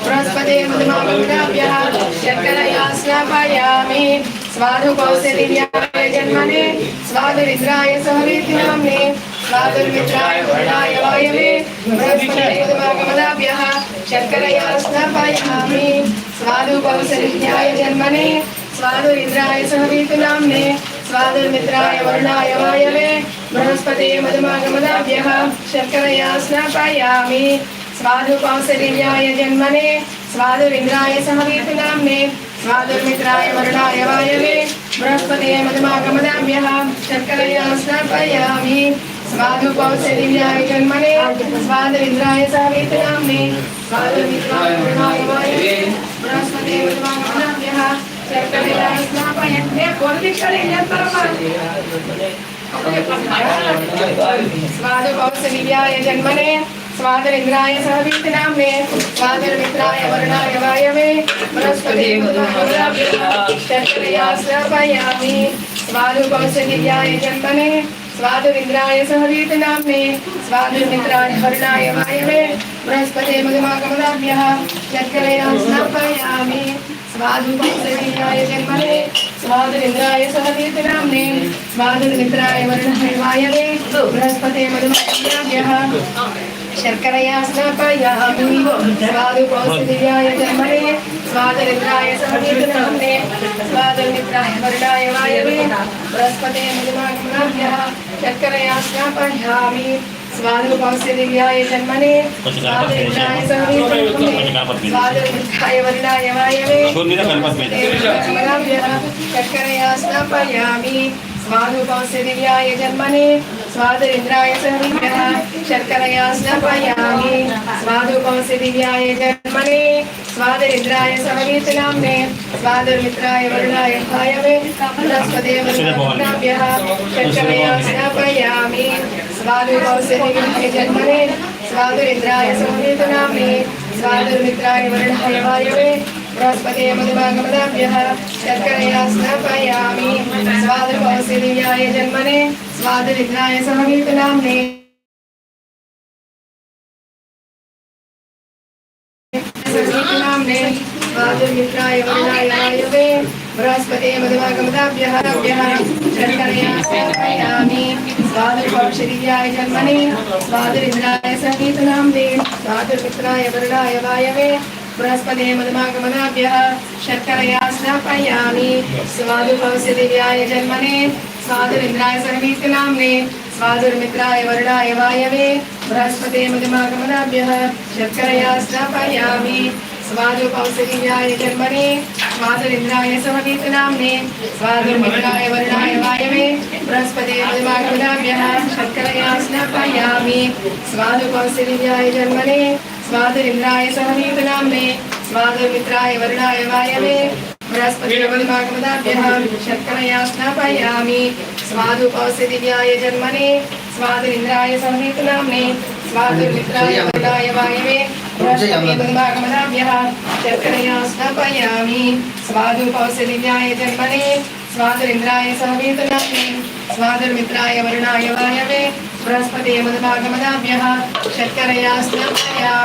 బృహస్పతి మధుమాభ్య శర్కరయా స్నాపయామి స్వాధు కౌశల్యాయ జన్మనే స్వాధురిద్రాయ సహవీర్తినామ్నే స్వాధుర్మిత్రాయ వరుణాయ వాయవే బృహస్పతి మధుమాగమదాభ్య శర్కరయా స్నాపయామి స్వాధు కౌశల్యాయ జన్మనే స్వాధురిద్రాయ సహవీర్తినామ్నే స్వాధుర్మిత్రాయ వరుణాయ వాయవే బృహస్పతి మధుమాగమదాభ్య శర్కరయా స్నాపయామి. స్వాధు కౌసల్యాయ జన్మనే స్వాధురింద్రాయ సహవీర్తినామ్నే స్వాధుర్మిత్రాయ వరుణాయ వాయవే బృహస్పతి మధుమాగమదాభ్య శర్కరయా స్నాపయామి. స్వాధు కౌసల్యాయ జన్మనే స్వాధురింద్రాయ సహవీర్తినామ్నే స్వాధుర్మిత్రాయ వరుణాయ వాయవే బృహస్పతి మధుమాగమదాభ్య శర్కరయా స్నాపయామి కోరికలు ఏం చేస్తారమ్మా స్వాదు కౌసల్యాయ జన్మనే స్వాదరింద్రాయ సహవీర్తినామ్నే స్వాదరమిత్రాయ వరుణాయ వాయవే బృహస్పతి శర్కరయా స్నాపయామి స్వాదు కౌసల్యాయ జన్మనే స్వాదురింద్రాయ సహవీర్తినామ్నే స్వాదుర్మిత్రాయ వరుణాయ వాయవే బృహస్పతి మధుమాగమదాభ్య స్నాపయామి స్వాదు జన్మనే స్వాదురింద్రాయ సహవీర్తినామ్నే స్వాదుర్మిత్రాయ వరుణాయ వాయవే బృహస్పతి మధుమాగమదాభ్య శర్కరయా స్నాపయామి స్వాదు కౌసల్యాయ జన్మనే స్వాదరిద్రాయ సహవీర్తినామ్నే స్వాదరిద్రాయ వరుణాయ వాయవే బృహస్పతే మధుమాగమనాభ్య శర్కరయా స్నాపయామి స్వాదు కౌసల్యాయ జన్మనే స్వాదరిద్రాయ సహవీర్తినామ్నే స్వాదరిద్రాయ వరుణాయ వాయవే శర్కరయా స్నాపయామి స్వాదు కౌసల్యాయ జన్మనే స్వాదరింద్రాయ సహవిద్య శర్కరయా స్నాపయామి స్వాదు కౌసల్యాయ జన్మనే స్వాదరింద్రాయ సహవీతనామ్నే స్వాదమిత్రాయ వరుణాయ భాయవే బృహస్పదే వరుణాభ్య శర్కరయా స్నాపయామి స్వాదు కౌసల్యాయ జన్మనే స్వాదరింద్రాయ సహవీతనామ్నే స్వాదమిత్రాయ వరుణాయ వాయవే బృహస్పతే మధుభాగమదాభ్య శర్కరయా స్నాపయామి స్వాదకౌశల్యాయ జన్మనే స్వాదరిద్రాయ సహవీతనామ్నే సహవీతనామ్నే స్వాదమిత్రాయ వరుణాయ వాయవే బృహస్పతే మధుభాగమదాభ్య శర్కరయా స్నాపయామి స్వాదకౌశల్యాయ జన్మనే స్వాదరిద్రాయ సహవీతనామ్నే స్వాదమిత్రాయ వరుణాయ వాయవే బృహస్పతే మధుమాగమనాభ్య శర్కరయా స్నాపయామి స్వాదు కౌశల్యాయ జన్మనే స్వాదురింద్రాయ సర్వీతినామ్నే స్వాదుర్మిత్రాయ వరుణాయ వాయవే బృహస్పతే మధుమాగమనాభ్య శర్కరయా స్నాపయామి. స్వాదు కౌశల్యాయ జన్మనే స్వాదురింద్రాయ సహవీతినామ్నే స్వాదుర్మిత్రాయ వరుణాయ వాయవే బృహస్పతే మధుమాగమనాభ్య శర్కరయా స్నాపయామి. స్వాదు కౌశల్యాయ జన్మనే స్వాదురింద్రాయ సహవీతనామ్నే స్వాదుర్మిత్రాయ వరుణాయ వాయవే బృహస్పతి మధుమాగమదాభ్య శర్కరయా స్నాపయామి స్వాదు కౌశల్యాయ జన్మనే స్వాదురింద్రాయ సహవీతనామ్నే స్వాదుర్మిత్రాయ వరుణాయ వాయవే బృహస్పతి మధుమాగమదాభ్య శర్కరయా స్నాపయామి స్వాదు